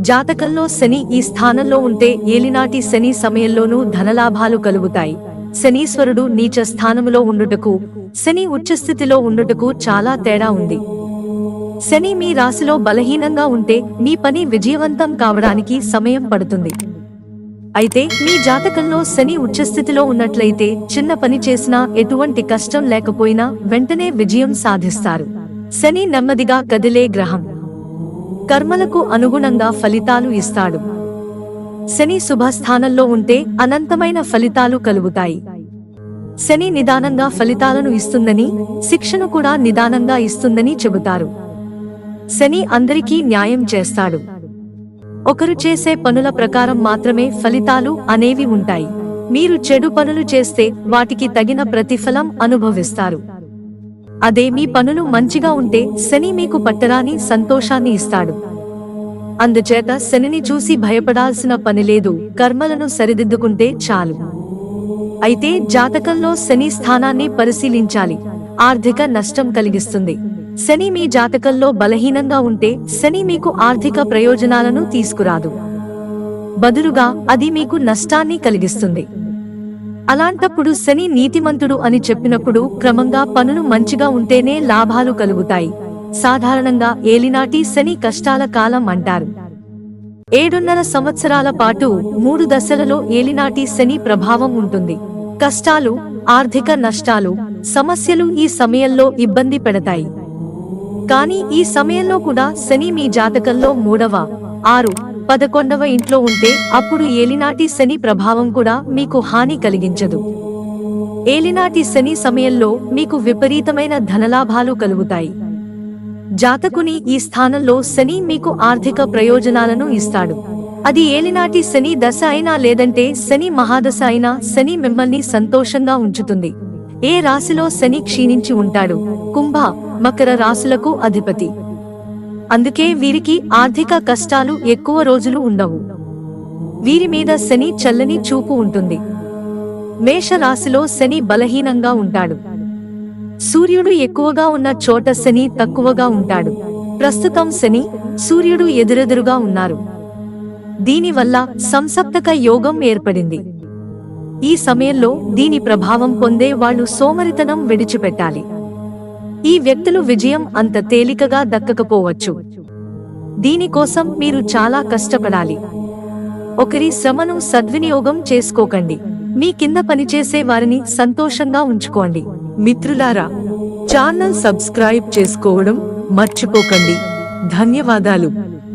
జాతకంలో శని ఈ స్థానంలో ఉంటే ఏలినాటి శని సమయంలోనూ ధనలాభాలు కలుగుతాయి. శనీశ్వరుడు నీచ స్థానములో ఉండుటకు శని ఉచ్చస్థితిలో ఉండుటకు చాలా తేడా ఉంది. శని మీ రాశిలో బలహీనంగా ఉంటే మీ పని విజయవంతం కావడానికి సమయం పడుతుంది. అయితే మీ జాతకంలో శని ఉచ్చస్థితిలో ఉన్నట్లయితే చిన్న పని చేసినా ఎటువంటి కష్టం లేకపోయినా వెంటనే విజయం సాధిస్తారు. శని నెమ్మదిగా కదిలే గ్రహం. కర్మలకు అనుగుణంగా ఫలితాలు ఇస్తాడు. శని శుభస్థానంలో ఉంటే అనంతమైన ఫలితాలు కలుగుతాయి. శని నిదానంగా ఫలితాలను ఇస్తుందని శిక్షను కూడా నిదానంగా ఇస్తుందని చెబుతారు. శని అందరికీ న్యాయం చేస్తాడు. ఒకరు చేసే పనుల ప్రకారం మాత్రమే ఫలితాలు అనేవి ఉంటాయి. మీరు చెడు పనులు చేస్తే వాటికి తగిన ప్రతిఫలం అనుభవిస్తారు. అదే మీ పనులు మంచిగా ఉంటే శని మీకు పట్టరాని సంతోషాన్ని ఇస్తాడు. అందుచేత శనిని చూసి భయపడాల్సిన పని లేదు కర్మలను సరిదిద్దుకుంటే చాలు. అయితే జాతకంలో శని స్థానాన్ని పరిశీలించాలి ఆర్థిక నష్టం కలిగిస్తుంది. శని మీ జాతకంలో బలహీనంగా ఉంటే శని మీకు ఆర్థిక ప్రయోజనాలను తీసుకురాదు. బదులుగా అది మీకు నష్టాన్ని కలిగిస్తుంది. అలాంటప్పుడు శని నీతిమంతుడు అని చెప్పినప్పుడు క్రమంగా పనులు మంచిగా ఉంటేనే లాభాలు కలుగుతాయి. సాధారణంగా ఏలినాటి శని కష్టాల కాలం అంటారు. ఏడున్నర సంవత్సరాల పాటు మూడు దశలలో ఏలినాటి శని ప్రభావం ఉంటుంది. కష్టాలు ఆర్థిక నష్టాలు సమస్యలు ఈ సమయంలో ఇబ్బంది పెడతాయి. కానీ ఈ సమయంలో కూడా శని మీ జాతకంలో మూడవ ఆరు పదకొండవ ఇంట్లో ఉంటే అప్పుడు ఏలినాటి శని ప్రభావం కూడా మీకు హాని కలిగించదు. ఏలినాటి శని సమయంలో మీకు విపరీతమైన ధనలాభాలు కలుగుతాయి. జాతకుని ఈ స్థానంలో శని మీకు ఆర్థిక ప్రయోజనాలను ఇస్తాడు. అది ఏలినాటి శని దశ అయినా లేదంటే శని మహాదశ అయినా శని మిమ్మల్ని సంతోషంగా ఉంచుతుంది. ఏ రాశిలో శని క్షీణించి ఉంటాడు? కుంభ మకర రాశులకు అధిపతి. అందుకే వీరికి ఆర్థిక కష్టాలు ఎక్కువ రోజులు ఉండవు. వీరి మీద శని చల్లని చూపు ఉంటుంది. మేషరాశిలో శని బలహీనంగా ఉంటాడు. సూర్యుడు ఎక్కువగా ఉన్న చోట శని తక్కువగా ఉంటాడు. ప్రస్తుతం శని సూర్యుడు ఎదురెదురుగా ఉన్నారు. దీనివల్ల సంసప్తక యోగం ఏర్పడింది. ఈ సమయంలో దీని ప్రభావం పొందే వాళ్ళు సోమరితనం విడిచిపెట్టాలి. ఈ వ్యక్తులు విజయం అంత తేలికగా దక్కకపోవచ్చు. దీనికోసం మీరు చాలా కష్టపడాలి. ఒకరి శ్రమను సద్వినియోగం చేసుకోకండి. మీ కింద పనిచేసే వారిని సంతోషంగా ఉంచుకోండి. మిత్రులారా ఛానల్ సబ్స్క్రైబ్ చేసుకోవడం మర్చిపోకండి. ధన్యవాదాలు.